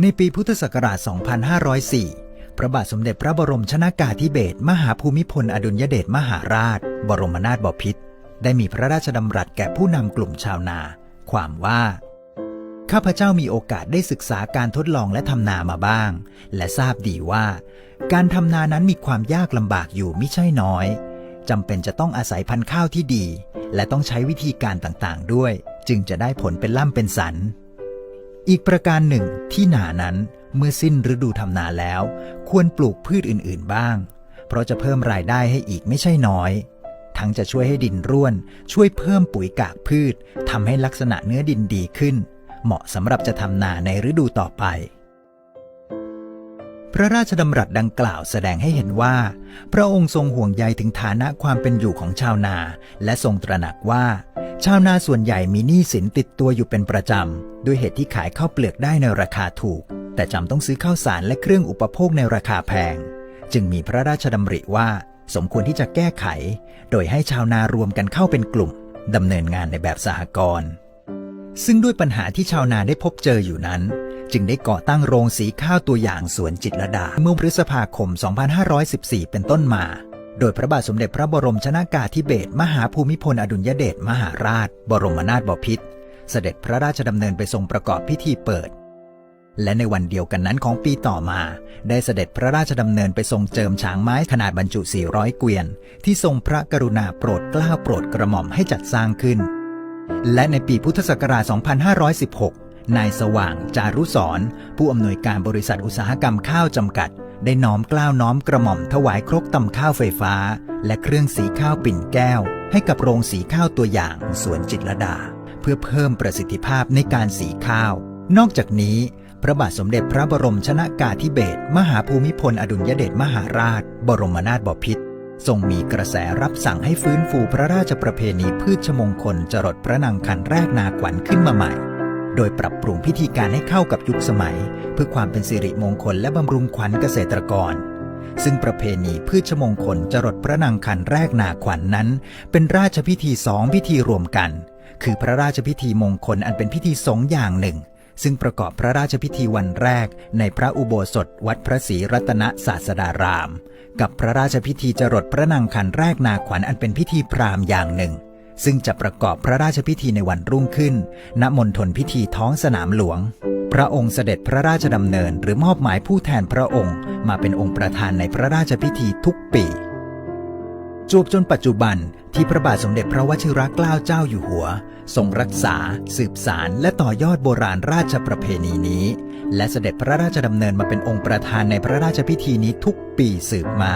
ในปีพุทธศักราช 2504 พระบาทสมเด็จพระบรมชนากาธิเบศรมหาภูมิพลอดุลยเดชมหาราช บรมนาถบพิตรได้มีพระราชดำรัสแก่ผู้นำกลุ่มชาวนา ความว่า ข้าพเจ้ามีโอกาสได้ศึกษาการทดลองและทำนามาบ้าง และทราบดีว่า การทำนานั้นมีความยากลำบากอยู่ไม่ใช่น้อยจำเป็นจะต้องอาศัยพันธุ์ข้าวที่ดี และต้องใช้วิธีการต่างๆ ด้วย จึงจะได้ผลเป็นล่ำเป็นสัน อีกประการหนึ่งที่นานั้นเมื่อสิ้นฤดูทำนาแล้ว ควรปลูกพืชอื่น ๆ บ้าง เพราะจะเพิ่มรายได้ให้อีกไม่ใช่น้อย ทั้งจะช่วยให้ดินร่วน ช่วยเพิ่มปุ๋ยกากพืชทำให้ลักษณะเนื้อดินดีขึ้น เหมาะสำหรับจะทำนาในฤดูต่อไป พระราชดำรัสดังกล่าวแสดงให้เห็นว่า พระองค์ทรงห่วงใยถึงฐานะความเป็นอยู่ของชาวนา และทรงตระหนักว่า ชาวนาส่วนใหญ่มีหนี้สินติดตัวอยู่เป็นประจำ ด้วยเหตุที่ขายข้าวเปลือกได้ในราคาถูก แต่จำต้องซื้อข้าวสารและเครื่องอุปโภคในราคาแพง จึงมีพระราชดำริว่าสมควรที่จะแก้ไข โดยให้ชาวนารวมกันเข้าเป็นกลุ่มดำเนินงานในแบบสหกรณ์ซึ่งด้วยปัญหาที่ชาวนาได้พบเจออยู่นั้น จึงได้ก่อตั้งโรงสีข้าวตัวอย่างสวนจิตรดา เมื่อพฤษภาคม 2514 เป็นต้นมา โดยพระบาทสมเด็จพระบรมชนากาธิเบศรมหาภูมิพลอดุลยเดชมหาราช บรมนาถบพิตรเสด็จพระราชดำเนินไปทรงประกอบพิธีเปิด และในวันเดียวกันนั้นของปีต่อมา ได้เสด็จพระราชดำเนินไปทรงเจิมช้างไม้ขนาดบรรจุ 400 เกวียน ที่ทรงพระกรุณาโปรดเกล้าโปรดกระหม่อมให้จัดสร้างขึ้น และในปีพุทธศักราช 2516 นายสว่างจารุสรผู้อำนวยการบริษัทอุตสาหกรรมข้าวจำกัด ได้น้อมกล้าวน้อมกระหม่อมถวายครกตำข้าวไฟฟ้า และเครื่องสีข้าวปิ่นแก้ว ให้กับโรงสีข้าวตัวอย่างสวนจิตรดา เพื่อเพิ่มประสิทธิภาพในการสีข้าว นอกจากนี้ พระบาทสมเด็จพระบรมชนากาธิเบศรมหาภูมิพลอดุลยเดชมหาราช บรมนาถบพิตรทรงมีกระแสรับสั่งให้ฟื้นฟูพระราชประเพณีพืชมงคลจรดพระนางคันแรกนาขวัญขึ้นมาใหม่ โดยปรับปรุงพิธีการให้เข้ากับยุคสมัย เพื่อความเป็นสิริมงคลและบำรุงขวัญเกษตรกร ซึ่งประเพณีพืชมงคลจรดพระนางคันแรกนาขวัญนนั้น เป็นราชพิธีสองพิธีรวมกัน คือพระราชพิธีมงคลอันเป็นพิธีสงอย่างหนึ่ง ซึ่งประกอบพระราชพิธีวันแรก ในพระอุโบสถ วัดพระศรีรัตนศาสดาราม กับพระราชพิธีจรดพระนางคันแรกนาขวัญอันเป็นพิธีพราหมณ์อย่างหนึ่ง ซึ่งจะประกอบพระราชพิธีในวันรุ่งขึ้น ณ มณฑลพิธีท้องสนามหลวง พระองค์เสด็จพระราชดำเนิน หรือมอบหมายผู้แทนพระองค์ มาเป็นองค์ประธานในพระราชพิธีทุกปีจวบจนปัจจุบันที่พระบาทสมเด็จพระวชิรเกล้าเจ้าอยู่หัว ทรงรักษา สืบสารและต่อยอดโบราณราชประเพณีนี้ และเสด็จพระราชดำเนินมาเป็นองค์ประธานในพระราชพิธีนี้ทุกปีสืบมา